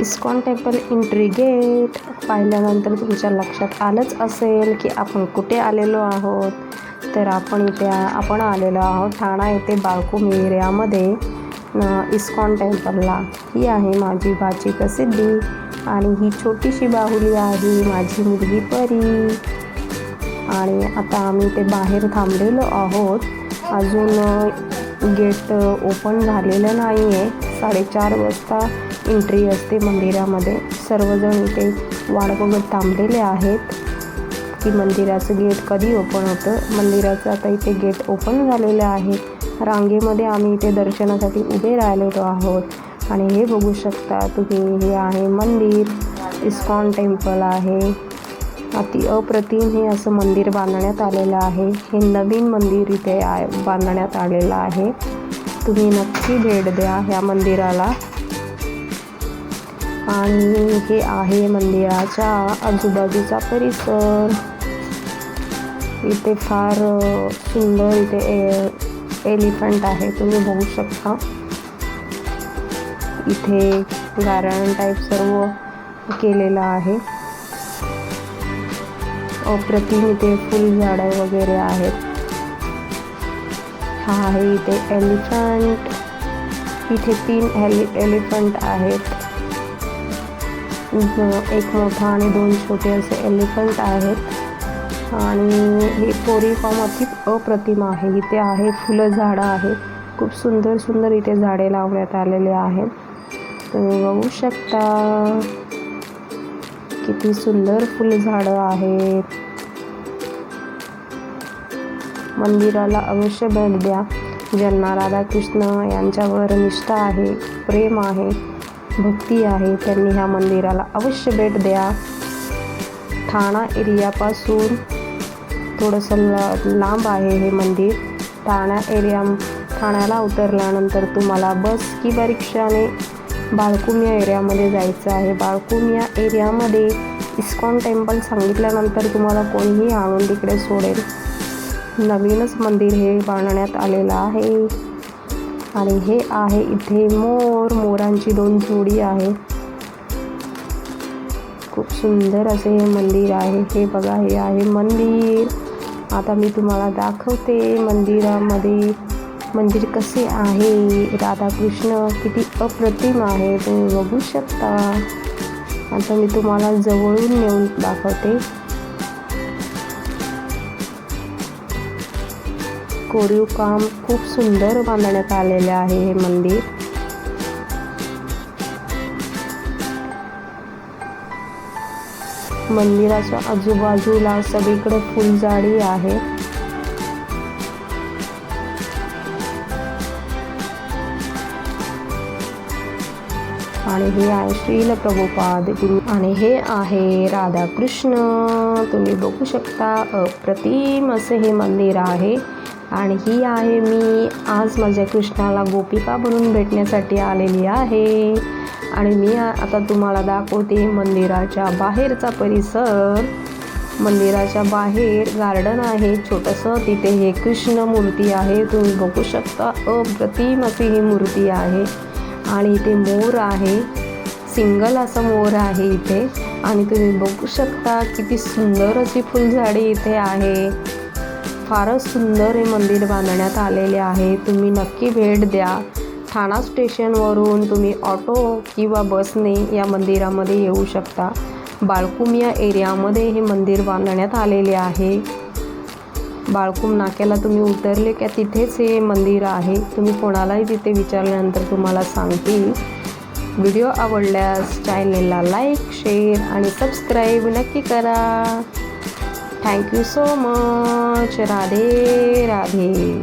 ISKCON temple entry gate पाहिल्यानंतर तुमच्या लक्षात आलंच असेल की आपण कुठे आलेलो आहोत. तर आपण इथे आपण आलेलो आहोत ठाणा येथे बाळकुम एरियामध्ये इस्कॉन टेम्पलला. ही आहे माझी भाची प्रसिद्धी आणि ही छोटीशी बाहुली आहे माझी मुलगी परी. आणि आता आम्ही ते बाहेर थांबलेलो आहोत. अजून गेट ओपन झालेलं नाही आहे साडेचार वाजता एंट्री असते मंदिरामध्ये. सर्वजण इथे वाट बघत थांबलेले आहेत. की मंदिराचं गेट कधी ओपन होतं? मंदिराचं आता इथे गेट ओपन झालेलं आहे. रांगेमध्ये आम्ही इथे दर्शनासाठी उभे राहिलेलो आहोत. आणि हे बघू शकता तुम्ही हे आहे मंदिर. इस्कॉन टेम्पल आहे. अति अप्रतिम हे असं मंदिर बांधण्यात आलेलं आहे. हे नवीन मंदिर इथे आ बांधण्यात आलेलं आहे. तुम्ही नक्की भेट द्या ह्या मंदिराला. आणि हे आहे मंदिराच्या आजूबाजूचा परिसर. इथे फार सुंदर इथे ए एलिफंट आहे तुम्ही बघू शकता. इथे गार्डन टाईप सर्व केलेलं आहे. अप्रतिम इथे फुलझाडं वगैरे आहेत. हा आहे इथे एलिफंट. इथे तीन एलि एलिफंट आहेत. एक मोठा आणि दोन छोटे असे एलिफंट आहेत. आणि हे पोरी फॉर्म अति अप्रतिम आहे. इथे आहे फुलं झाडं आहेत. खूप सुंदर सुंदर इथे झाडे लावण्यात आलेले आहेत. तुम्ही बघू शकता किती सुंदर फुलझाडं आहेत. मंदिराला अवश्य भेट द्या. ज्यांना राधाकृष्ण यांच्यावर निष्ठा आहे प्रेम आहे. भक्ती आहे त्यांनी ह्या मंदिराला. अवश्य भेट द्या. ठाणा एरियापासून थोडंसं लांब आहे हे मंदिर. ठाणा एरिया ठाण्याला उतरल्यानंतर तुम्हाला बस किंवा रिक्षाने बाळकुम या एरियामध्ये जायचं आहे. बाळकुम या एरियामध्ये इस्कॉन टेम्पल सांगितल्यानंतर तुम्हाला कोणीही आणून तिकडे सोडेल. नवीनच मंदिर हे बांधण्यात आलेलं आहे. आणि हे आहे इथे समोर मोरांची दोन जोडी आहे. खूप सुंदर असे हे मंदिर आहे. हे बघा हे आहे मंदिर. आता मी तुम्हाला दाखवते मंदिरामध्ये मंदिर कसे आहे. राधाकृष्ण किती अप्रतिम आहे. तुम्ही बघू शकता. आता मी तुम्हाला जवळून नेऊन दाखवते. कोरीव काम खूप सुंदर बांधण्यात आलेले आहे हे मंदिर. मंदिराच्या आजूबाजूला सगळीकडे फुलझाडी आहे आणि हे आहे श्रील प्रभुपाद आणि हे आहे राधाकृष्ण. तुम्ही बघू शकता अप्रतिम असे हे मंदिर आहे. आणि ही आहे मी. आज माझ्या कृष्णाला गोपिका बनून भेटण्यासाठी आलेली आहे. आणि मी आता तुम्हाला दाखवते मंदिराच्या बाहेरचा परिसर. मंदिराच्या बाहेर गार्डन आहे. छोटंसं तिथे हे कृष्ण मूर्ती आहे. तुम्ही बघू शकता अप्रतिम अशी ही मूर्ती आहे. आणि इथे मोर आहे. सिंगल असा मोर आहे इथे. आणि तुम्ही बघू शकता किती सुंदर अशी फुलझाडी इथे आहे. फारच सुंदर हे मंदिर बांधण्यात आलेले आहे. तुम्ही नक्की भेट द्या. ठाणा स्टेशनवरून तुम्ही ऑटो किंवा बसने या मंदिरामध्ये येऊ शकता. बाळकुम या एरियामध्ये हे मंदिर बांधण्यात आलेले आहे. बाळकुम नाक्याला तुम्ही उतरले का? तिथेच हे मंदिर आहे. तुम्ही कोणालाही तिथे विचारल्यानंतर तुम्हाला सांगतील व्हिडिओ आवडल्यास चॅनलला लाईक शेअर आणि सबस्क्राईब नक्की करा. Thank you so much. Radhe Radhe.